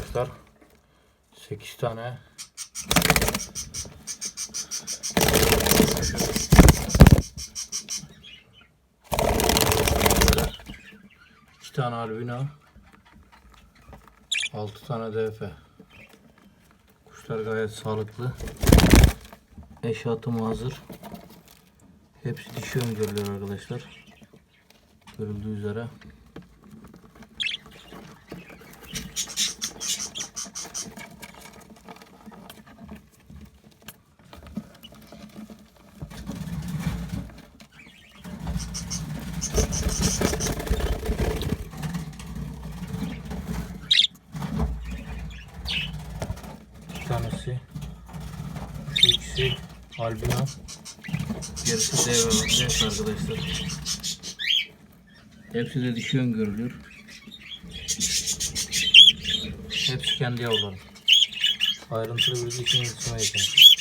arkadaşlar. 8 tane. 2 tane albino. 6 tane DF. Kuşlar gayet sağlıklı. Eş atımı hazır. Hepsi dişi öngörülüyor arkadaşlar. Görüldüğü üzere. Şu ikisi albino. Gerisi dev, dev arkadaşlar. Hepsi de dişi öngörülüyor. Hepsi kendi yavruları. Ayrıntılı bilgi için iletişime geçin.